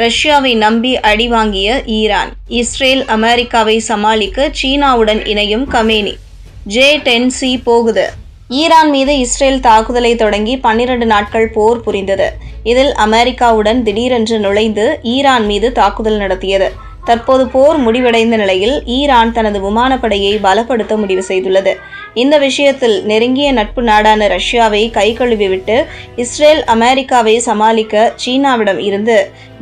ரஷ்யாவை நம்பி அடி வாங்கிய ஈரான் இஸ்ரேல் அமெரிக்காவை சமாளிக்க சீனாவுடன் இணையும் கமேனி. ஜே டென் சி போகுது. ஈரான் மீது இஸ்ரேல் தாக்குதலை தொடங்கி பன்னிரண்டு நாட்கள் போர் புரிந்தது. இதில் அமெரிக்காவுடன் திடீரென்று நுழைந்து ஈரான் மீது தாக்குதல் நடத்தியது. தற்போது போர் முடிவடைந்த நிலையில் ஈரான் தனது விமானப்படையை பலப்படுத்த முடிவு செய்துள்ளது. இந்த விஷயத்தில் நெருங்கிய நட்பு நாடான ரஷ்யாவை கை கழுவிவிட்டு இஸ்ரேல் அமெரிக்காவை சமாளிக்க சீனாவிடம் இருந்து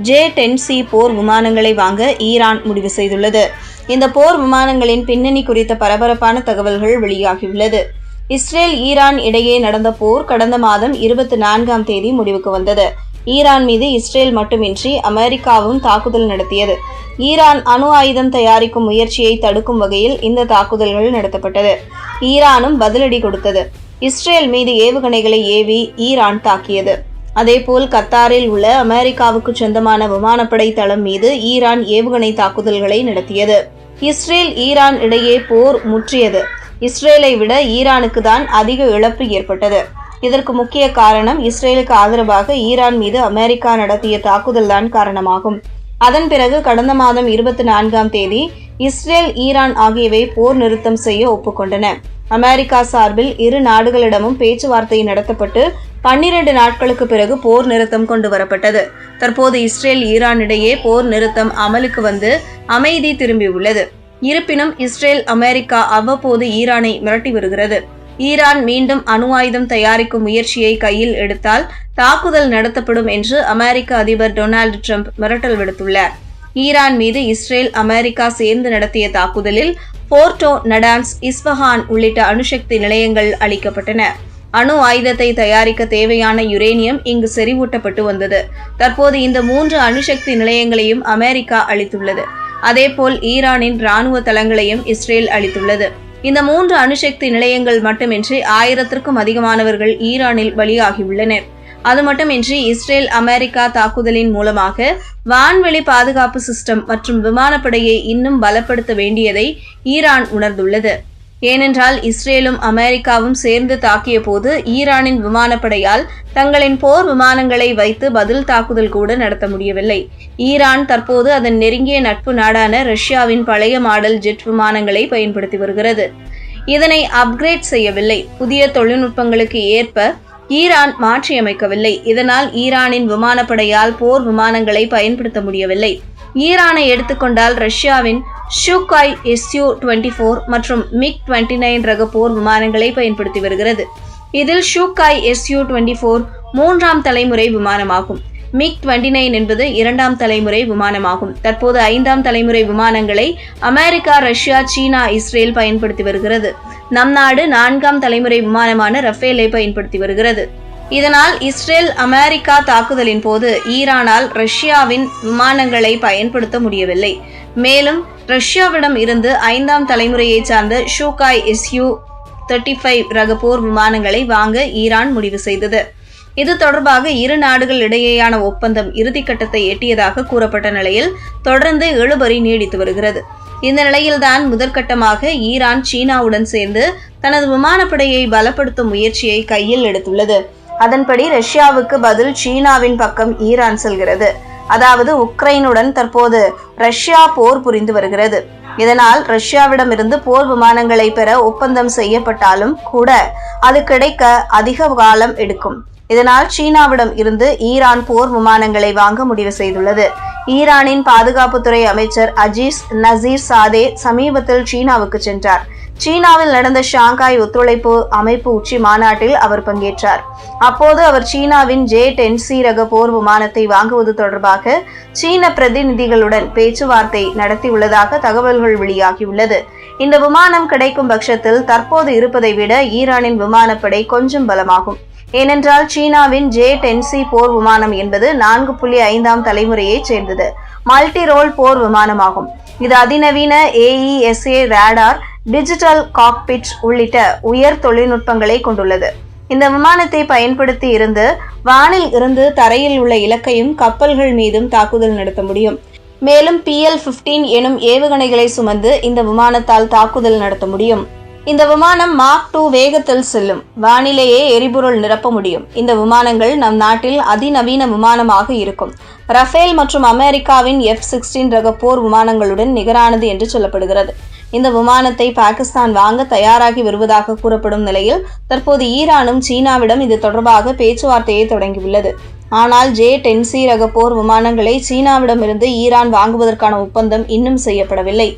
ஜே டென் சி போர் விமானங்களை வாங்க ஈரான் முடிவு செய்துள்ளது. இந்த போர் விமானங்களின் பின்னணி குறித்த பரபரப்பான தகவல்கள் வெளியாகியுள்ளது. இஸ்ரேல் ஈரான் இடையே நடந்த போர் கடந்த மாதம் இருபத்தி நான்காம் தேதி முடிவுக்கு வந்தது. ஈரான் மீது இஸ்ரேல் மட்டுமின்றி அமெரிக்காவும் தாக்குதல் நடத்தியது. ஈரான் அணு ஆயுதம் தயாரிக்கும் முயற்சியை தடுக்கும் வகையில் இந்த தாக்குதல்கள் நடத்தப்பட்டது. ஈரானும் பதிலடி கொடுத்தது. இஸ்ரேல் மீது ஏவுகணைகளை ஏவி ஈரான் தாக்கியது. அதேபோல் கத்தாரில் உள்ள அமெரிக்காவுக்கு சொந்தமான விமானப்படை தளம் மீது ஈரான் ஏவுகணை தாக்குதல்களை நடத்தியது. இஸ்ரேல் ஈரான் இடையே போர் முற்றியது. இஸ்ரேலை விட ஈரானுக்கு தான் அதிக இழப்பு ஏற்பட்டது. இதற்கு முக்கிய காரணம் இஸ்ரேலுக்கு ஆதரவாக ஈரான் மீது அமெரிக்கா நடத்திய தாக்குதல்தான் காரணமாகும். அதன் பிறகு கடந்த மாதம் இருபத்தி நான்காம் தேதி இஸ்ரேல் ஈரான் ஆகியவை போர் நிறுத்தம் செய்ய ஒப்புக்கொண்டன. அமெரிக்கா சார்பில் இரு நாடுகளிடமும் பேச்சுவார்த்தை நடத்தப்பட்டு பன்னிரண்டு நாட்களுக்கு பிறகு போர் நிறுத்தம் கொண்டு வரப்பட்டது. தற்போது இஸ்ரேல் ஈரான் இடையே போர் நிறுத்தம் அமலுக்கு வந்து அமைதி திரும்பியுள்ளது. இருப்பினும் இஸ்ரேல் அமெரிக்கா அவ்வப்போது ஈரானை மிரட்டி வருகிறது. ஈரான் மீண்டும் அணு ஆயுதம் தயாரிக்கும் முயற்சியை கையில் எடுத்தால் தாக்குதல் நடத்தப்படும் என்று அமெரிக்க அதிபர் டொனால்டு ட்ரம்ப் மிரட்டல் விடுத்துள்ளார். ஈரான் மீது இஸ்ரேல் அமெரிக்கா சேர்ந்து நடத்திய தாக்குதலில் போர்டோ நடான்ஸ் இஸ்பஹான் உள்ளிட்ட அணுசக்தி நிலையங்கள் அளிக்கப்பட்டன. அணு ஆயுதத்தை தயாரிக்க தேவையான யுரேனியம் இங்கு செறிவூட்டப்பட்டு வந்தது. தற்போது இந்த மூன்று அணுசக்தி நிலையங்களையும் அமெரிக்கா அளித்துள்ளது. அதேபோல் ஈரானின் ராணுவ தளங்களையும் இஸ்ரேல் அளித்துள்ளது. இந்த மூன்று அணுசக்தி நிலையங்கள் மட்டுமின்றி ஆயிரத்திற்கும் அதிகமானவர்கள் ஈரானில் பலியாகியுள்ளனர். அது மட்டுமின்றி இஸ்ரேல் அமெரிக்கா தாக்குதலின் மூலமாக வான்வெளி பாதுகாப்பு சிஸ்டம் மற்றும் விமானப்படையை இன்னும் பலப்படுத்த வேண்டியதை ஈரான் உணர்ந்துள்ளது. ஏனென்றால் இஸ்ரேலும் அமெரிக்காவும் சேர்ந்து தாக்கிய போது ஈரானின் விமானப்படையால் தங்களின் போர் விமானங்களை வைத்து பதில் தாக்குதல் கூட நடத்த முடியவில்லை. ஈரான் தற்போது அதன் நெருங்கிய நட்பு நாடான ரஷ்யாவின் பழைய மாடல் ஜெட் விமானங்களை பயன்படுத்தி வருகிறது. இதனை அப்கிரேட் செய்யவில்லை. புதிய தொழில்நுட்பங்களுக்கு ஏற்ப ஈரான் மாற்றியமைக்கவில்லை. இதனால் ஈரானின் விமானப்படையால் போர் விமானங்களை பயன்படுத்த முடியவில்லை. ஈரானை எடுத்துக்கொண்டால் ரஷ்யாவின் ஷூகாய் எஸ்யூ டுவெண்ட்டி ஃபோர் மற்றும் மிக் டுவெண்ட்டி நைன் ரக போர் விமானங்களை பயன்படுத்தி வருகிறது. இதில் ஷூகாய் எஸ்யூ டுவெண்ட்டி ஃபோர் மூன்றாம் தலைமுறை விமானமாகும். மிக் டுவெண்ட்டி நைன் என்பது இரண்டாம் தலைமுறை விமானமாகும். தற்போது ஐந்தாம் தலைமுறை விமானங்களை அமெரிக்கா ரஷ்யா சீனா இஸ்ரேல் பயன்படுத்தி வருகிறது. நம் நாடு நான்காம் தலைமுறை விமானமான ரஃபேலை பயன்படுத்தி வருகிறது. இதனால் இஸ்ரேல் அமெரிக்கா தாக்குதலின் போது ஈரானால் ரஷ்யாவின் விமானங்களை பயன்படுத்த முடியவில்லை. மேலும் ரஷ்யாவிடம் இருந்து ஐந்தாம் தலைமுறையைச் சார்ந்த ஷூகாய் எஸ்யூ தேர்ட்டி ஃபைவ் ரக போர் விமானங்களை வாங்க ஈரான் முடிவு செய்தது. இது தொடர்பாக இரு நாடுகள் இடையேயான ஒப்பந்தம் இறுதிக்கட்டத்தை எட்டியதாக கூறப்பட்ட நிலையில் தொடர்ந்து இழுபறி நீடித்து வருகிறது. இந்த நிலையில்தான் முதற்கட்டமாக ஈரான் சீனாவுடன் சேர்ந்து தனது விமானப்படையை பலப்படுத்தும் முயற்சியை கையில் எடுத்துள்ளது. அதன்படி ரஷ்யாவுக்கு பதில் சீனாவின் பக்கம் ஈரான் செல்கிறது. அதாவது உக்ரைனுடன் தற்போது ரஷ்யா போர் புரிந்து வருகிறது. இதனால் ரஷ்யாவிடமிருந்து போர் விமானங்களை பெற ஒப்பந்தம் செய்யப்பட்டாலும் கூட அது கிடைக்க அதிக காலம் எடுக்கும். இதனால் சீனாவிடம் இருந்து ஈரான் போர் விமானங்களை வாங்க முடிவு செய்துள்ளது. ஈரானின் பாதுகாப்புத்துறை அமைச்சர் அஜீஸ் நசீர் சாதே சமீபத்தில் சீனாவுக்கு சென்றார். சீனாவில் நடந்த ஷாங்காய் ஒத்துழைப்பு அமைப்பு உச்சி மாநாட்டில் அவர் பங்கேற்றார். அப்போது அவர் சீனாவின் ஜே டென் சி ரக போர் விமானத்தை வாங்குவது தொடர்பாக சீன பிரதிநிதிகளுடன் பேச்சுவார்த்தை நடத்தியுள்ளதாக தகவல்கள் வெளியாகியுள்ளது. இந்த விமானம் கிடைக்கும் பட்சத்தில் தற்போது இருப்பதை விட ஈரானின் விமானப்படை கொஞ்சம் பலமாகும். ஏனென்றால் சீனாவின் ஜே டென் சி போர் விமானம் என்பது நான்கு புள்ளி ஐந்தாம் தலைமுறையைச் சேர்ந்தது. மல்டி ரோல் போர் விமானமாகும். இது அதிநவீன ஏஇஎஸ்ஏ ரேடார் டிஜிட்டல் காக்பிட் உள்ளிட்ட உயர் தொழில்நுட்பங்களை கொண்டுள்ளது. இந்த விமானத்தை பயன்படுத்தி இருந்து வானில் இருந்து தரையில் உள்ள இலக்கையும் கப்பல்கள் மீதும் தாக்குதல் நடத்த முடியும். மேலும் பிஎல் பிப்டீன் எனும் ஏவுகணைகளை சுமந்து இந்த விமானத்தால் தாக்குதல் நடத்த முடியும். இந்த விமானம் மார்க் டூ வேகத்தில் செல்லும். வானிலேயே எரிபொருள் நிரப்ப முடியும். இந்த விமானங்கள் நம் நாட்டில் அதிநவீன விமானமாக இருக்கும். ரஃபேல் மற்றும் அமெரிக்காவின் எஃப் சிக்ஸ்டீன் ரக போர் விமானங்களுடன் நிகரானது என்று சொல்லப்படுகிறது. இந்த விமானத்தை பாகிஸ்தான் வாங்க தயாராகி வருவதாக கூறப்படும் நிலையில் தற்போது ஈரானும் சீனாவிடம் இது தொடர்பாக பேச்சுவார்த்தையை தொடங்கியுள்ளது. ஆனால் ஜே டென்சி ரக போர் விமானங்களை சீனாவிடமிருந்து ஈரான் வாங்குவதற்கான ஒப்பந்தம் இன்னும் செய்யப்படவில்லை.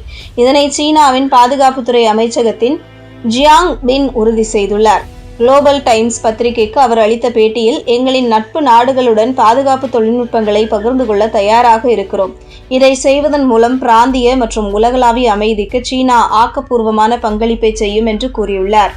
இதனை சீனாவின் பாதுகாப்புத்துறை அமைச்சகத்தின் ஜியாங் பின் உறுதி செய்துள்ளார். குளோபல் டைம்ஸ் பத்திரிகைக்கு அவர் அளித்த பேட்டியில் எங்களின் நட்பு நாடுகளுடன் பாதுகாப்பு தொழில்நுட்பங்களை பகிர்ந்து கொள்ள தயாராக இருக்கிறோம். இதை செய்வதன் மூலம் பிராந்திய மற்றும் உலகளாவிய அமைதிக்கு சீனா ஆக்கப்பூர்வமான பங்களிப்பை செய்யும் என்று கூறியுள்ளார்.